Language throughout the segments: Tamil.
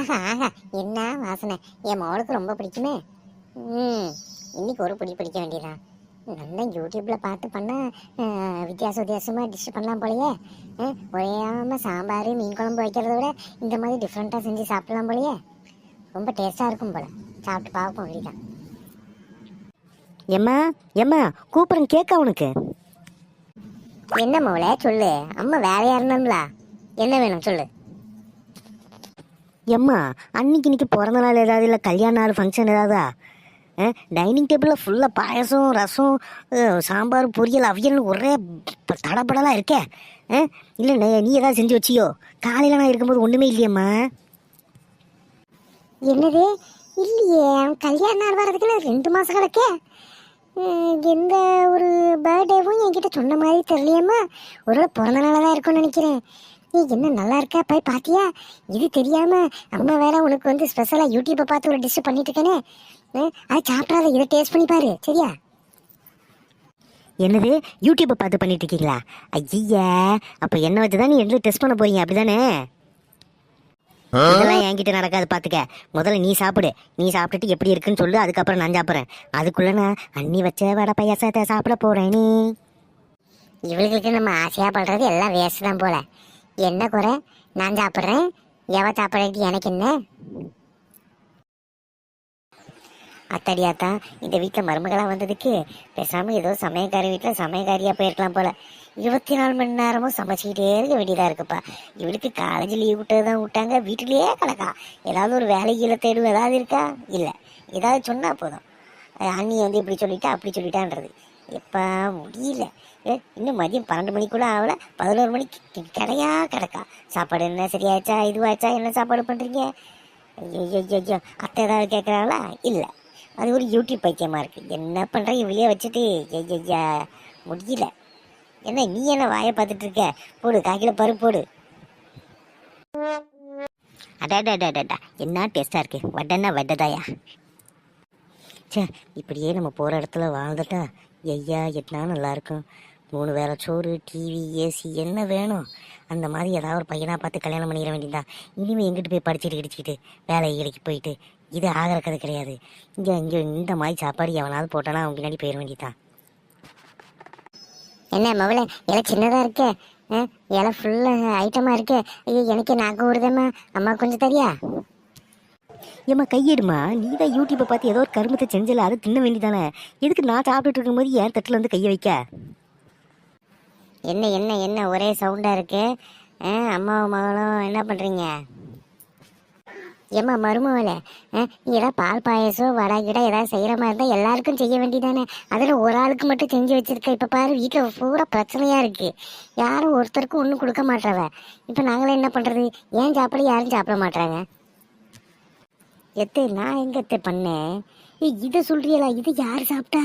ஆஹா ஆஹா. என்ன வாசனை? என் மவளுக்கு ரொம்ப பிடிக்குமே. ம் இன்னைக்கு ஒரு பிடி பிடிக்க வேண்டியதான் நல்லா யூடியூப்ல பார்த்து பண்ணா அஹ், வித்தியாச வித்தியாசமா டிஷ் பண்ணலாம் போலயே. அஹ், ஒரேயாம சாம்பார் மீன் குழம்பு வைக்கிறத விட இந்த மாதிரி டிஃப்ரெண்ட்டாக செஞ்சு சாப்பிடலாம் போலயே. ரொம்ப டேஸ்டாக இருக்கும் போல. சாப்பிட்டு பார்ப்போம் வெளிதான் எம்மா எம்மா கூப்பிடுறேன் கேட்க உனக்கு. என்ன மவளே சொல்லு. அம்மா வேலையா இருந்தோம்ல? என்ன வேணும் சொல்லு. எம்மா அன்னைக்கு இன்னைக்கு பிறந்த நாள் ஏதாவது இல்லை கல்யாண நாள் ஃபங்க்ஷன் ஏதாவதா? டைனிங் டேபிளில் ஃபுல்லாக பாயசம் ரசம் சாம்பார் பொரியல் அவியல்னு ஒரே தடப்படலாம் இருக்கே. இல்லை நீ ஏதாவது செஞ்சு வச்சியோ? காலையில் நான் இருக்கும்போது ஒன்றுமே இல்லையம்மா. என்னது? இல்லையே கல்யாண நாள் வர்றதுக்குள்ள ரெண்டு மாதம் கிடக்கே எந்த ஒரு பர்த்டேவும் என்கிட்ட சொன்ன மாதிரி தெரியலையம்மா. ஒரு பிறந்த நாளாக தான் இருக்கும்னு நினைக்கிறேன். நீ என்ன நல்லா இருக்கா? போய் பாத்தியா? இது தெரியாம அம்மா வேற உனக்கு வந்து ஸ்பெஷலா யூடியூப்பை பார்த்து ஒரு டிஷ் பண்ணிட்டு இருக்கேனே. அதை சாப்பிடாத இதை டேஸ்ட் பண்ணி பாரு. சரியா? என்னது? யூடியூப்பை பார்த்து பண்ணிட்டு இருக்கீங்களா? ஐயா அப்போ என்ன வச்சு தான் நீ எந்த டெஸ்ட் பண்ண போறீங்க? அப்படிதானே? இதெல்லாம் என்கிட்ட நடக்காது பார்த்துக்க முதல்ல நீ சாப்பிடு. நீ சாப்பிட்டுட்டு எப்படி இருக்குன்னு சொல்லு அதுக்கப்புறம் நான் சாப்பிட்றேன். அதுக்குள்ள நான் அண்ணி வச்ச வடை பையாசத்தை சாப்பிட போறேன். நீ இவளுகளுக்கு நம்ம ஆசையா பண்றது எல்லாம் வேஸ்ட் தான் போல. என்ன குறை? நான் சாப்பிட்றேன். எவ சாப்பிட்றது எனக்கு என்ன? அத்தடியாத்தா இந்த வீட்டில் மருமகளாக வந்ததுக்கு பேசாமல் ஏதோ சமயக்காரி வீட்டில் சமயக்காரியாக போயிருக்கலாம் போல். இருபத்தி நாலு மணி நேரமும் சமைச்சிக்கிட்டே இருக்க வேண்டியதாக இருக்குப்பா. இவளுக்கு காலேஜ் லீவ் விட்டது தான் விட்டாங்க. வீட்டிலேயே கிடக்கா. ஏதாவது ஒரு வேலைகளை தேடும் ஏதாவது இருக்கா? இல்லை. ஏதாவது சொன்னால் போதும். அண்ணி வந்து இப்படி சொல்லிட்டா அப்படி சொல்லிட்டான்றது. எப்பா முடியல. ஏ, இன்னும் மதியம் பன்னெண்டு மணிக்குள்ளே ஆகல. பதினோரு மணிக்கு கிடையா கிடக்கா. சாப்பாடு என்ன சரியாச்சா இதுவாச்சா என்ன சாப்பாடு பண்ணுறீங்க ஐயோ ஐயோ ஐயோ அத்தை ஏதாவது கேட்குறாங்களா இல்லை. அது ஒரு யூடியூப் பைக்கியமாக இருக்கு. என்ன பண்ணுற இவளையே வச்சுட்டு ஐயா முடியல. என்ன நீ என்ன வாயை பார்த்துட்டு இருக்க? போடு காய்க்கில பருப்பு போடு. அடாடாடாடாடா என்ன டேஸ்ட்டாக இருக்கு? வடன்னா வடதாயா? சே இப்படியே நம்ம போகிற இடத்துல வாழ்ந்துட்டா ஐயா எட்னா நல்லா இருக்கும் மூணு வேலை சோறு டிவி ஏசி என்ன வேணும்? அந்த மாதிரி ஏதாவது ஒரு பையனாக பார்த்து கல்யாணம் பண்ணிட வேண்டியதான் இனிமேல் எங்கிட்டு போய் படிச்சுட்டு கிடிச்சிக்கிட்டு வேலை கிடைக்கு போயிட்டு இது ஆகிற கதை கிடையாது. இங்கே இங்கே இந்த மாதிரி சாப்பாடு எவனாவது போட்டானா அவங்க பின்னாடி போயிட வேண்டியதான் என்ன மவளை இலை சின்னதாக இருக்கே? ஆ, இலை ஃபுல்லாக ஐட்டமாக இருக்கே? ஐயோ எனக்கு நாக்கு ஊறுதேம்மா. அம்மா கொஞ்சம் தரியா? ஏம்மா கையெடுமா? நீ தான் யூடியூப்பை பார்த்து ஏதோ ஒரு கருமத்தை செஞ்சல அதை தின்ன வேண்டியதானே? எதுக்கு நான் சாப்பிட்டுட்டு இருக்கும்போது ஏன் தட்டில் வந்து கையை வைக்க? என்ன என்ன என்ன? ஒரே சவுண்டாக இருக்கு. அம்மாவும் மகளும் என்ன பண்ணுறீங்க ஏம்மா மருமவளே நீ ஏதாவது பால் பாயசம் வடை கிடை ஏதாவது செய்கிற மாதிரி இருந்தால் எல்லாருக்கும் செய்ய வேண்டியதானே? அதில் ஒரு ஆளுக்கு மட்டும் செஞ்சு வச்சுருக்க. இப்போ பாரு வீட்டில் பூரா பிரச்சனையாக இருக்குது யாரும் ஒருத்தருக்கும் ஒன்றும் கொடுக்க மாட்டாவ இப்போ நாங்களே என்ன பண்ணுறது ஏன் சாப்பிட யாரும் சாப்பிட மாட்டாங்க எத்தே நான் எங்க எத்தே பண்ணேன்? ஏய் இதை சொல்றியலா? இது யார் சாப்பிட்டா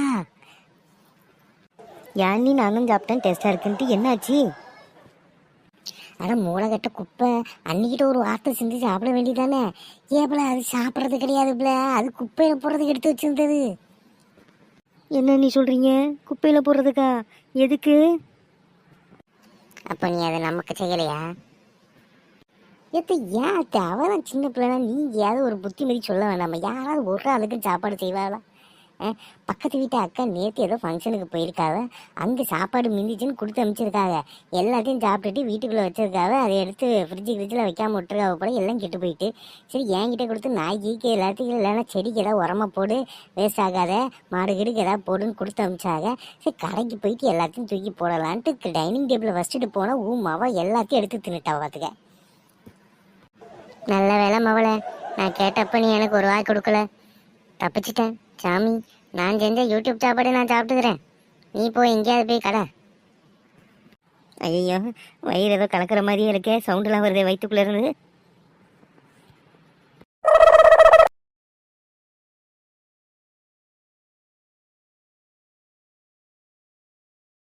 நீ நானும் சாப்பிட்டேன் டேஸ்ட்டாக இருக்குன்ட்டு. என்னாச்சு? அட மூளைகட்ட குப்பை. அன்னிக்கிட்ட ஒரு வார்த்தை செஞ்சு சாப்பிட வேண்டியதானே? ஏப்பல அது சாப்பிட்றது கிடையாது பிள்ள அது குப்பையில போடுறதுக்கு எடுத்து வச்சிருந்தது. என்ன நீ சொல்கிறீங்க குப்பையில் போடுறதுக்கா? எதுக்கு? அப்போ நீ அதை நமக்கு செய்யலையா? எது ஏன் அத்தை? அவதான் சின்ன பிள்ளைனா நீ ஏதாவது ஒரு புத்திமதி சொல்ல வேண்டாமா? யாராவது ஒரு ஆளுக்கு சாப்பாடு செய்வாளா? பக்கத்து வீட்டு அக்கா நேற்று ஏதோ ஃபங்க்ஷனுக்கு போயிருக்காவ. அங்கே சாப்பாடு மிந்திச்சுன்னு கொடுத்து அனுப்பிச்சிருக்காங்க எல்லாத்தையும் சாப்பிட்டுட்டு வீட்டுக்குள்ளே வச்சிருக்காவ. அதை எடுத்து ஃப்ரிட்ஜு ஃப்ரிட்ஜில் வைக்காம விட்டுருக்காவ போல எல்லாம் கெட்டு போயிட்டு. சரி என்கிட்ட கொடுத்து நாய் கீக்கு எல்லாத்துக்கும் இல்லைன்னா செடிக்கு ஏதாவது உரமா போடு வேஸ்ட் ஆகாத மாடு கிடுக்கு ஏதாவது போடுன்னு கொடுத்து அனுப்பிச்சாங்க சரி கடைக்கு போயிட்டு எல்லாத்தையும் தூக்கி போடலான்ட்டு டைனிங் டேபிளில் வச்சுட்டு போனால் ஊமாவா எல்லாத்தையும் எடுத்து தின்னுட்டா பார்த்துக்க நல்ல வேலை மவளை நான் கேட்டப்ப நீ எனக்கு ஒரு வாய் கொடுக்கல. தப்பிச்சிட்டேன். சாமி நான் செஞ்ச யூடியூப் சாப்பாடு நான் சாப்பிட்டுக்கிறேன். நீ போய் எங்கேயாவது போய் கடை. ஐயோ வயிறு ஏதோ கலக்கிற மாதிரியே இருக்கே. சவுண்டெல்லாம் வருதே வயிற்றுக்குள்ளே இருந்து.